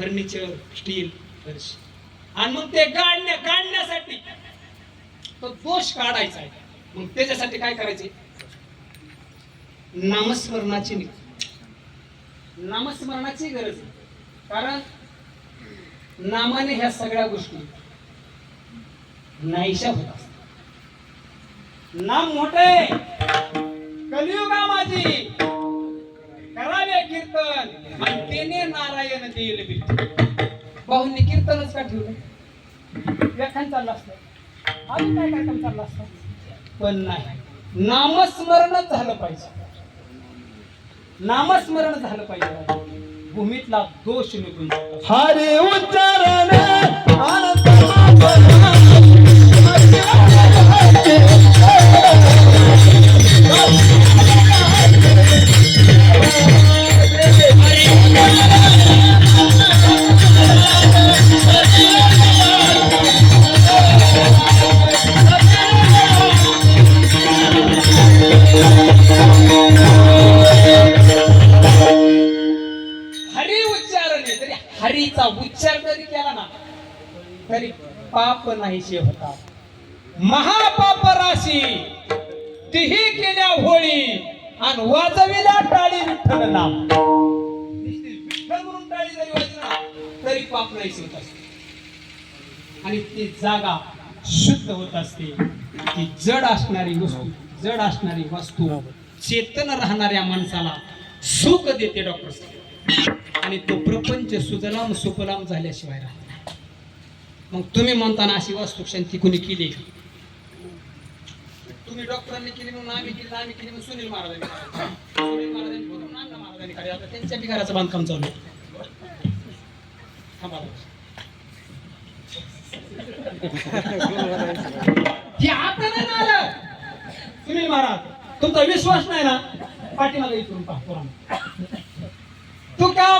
Furniture steel फरशी. आणि मग ते गाडण्या काढण्यासाठी तो दोष काढायचा आहे. मग त्याच्यासाठी काय करायचे? नामस्मरणाची निघ नामस्मरणाची गरज आहे. कारण नामाने ह्या सगळ्या गोष्टी नाहीशा होत असतात. नाम मोठे तेने नारायण देईल बिल भाऊंनी कीर्तनच का ठेवलं? व्याख्यान चाललं असतं. अजून काय काय काम चाललं असतं? पण नाही. नामस्मरणच झालं पाहिजे. नामस्मरण झालं पाहिजे. भूमीतला दोष निघून हरे उच्च हरी उच्चारण आहे. तरी हरीचा उच्चार जरी केला ना तरी पाप नाहीसे होता महापाप राशी तिही केल्या होळी आणि वाजविला टाळी विठ्ठल नाम विठ्ठल म्हणून टाळी जरी वाजला तरी पाप नाहीसे होत असते. आणि ती जागा शुद्ध होत असते. ती जड असणारी वस्तू. जड असणारी वस्तू चेतन राहणाऱ्या माणसाला सुख देते डॉक्टर साहेब. आणि तो प्रपंच सुजलाम सुफलाम झाल्याशिवाय राहत मग तुम्ही म्हणताना अशी वस्तू शांती कुणी केली का? तुम्ही डॉक्टरांनी केली म्हणून आम्ही केली आम्ही केली म्हणून सुनील महाराजांनी सुनील महाराजांनी अण्णा महाराजांनी आता त्यांच्या बिघाराचं बांधकाम चालू आहे. थांबा जरा. ते आता नाही ना आलं सुनील महाराज तुमचा विश्वास नाही ना? पाठीमागे इथून पाहतो तू का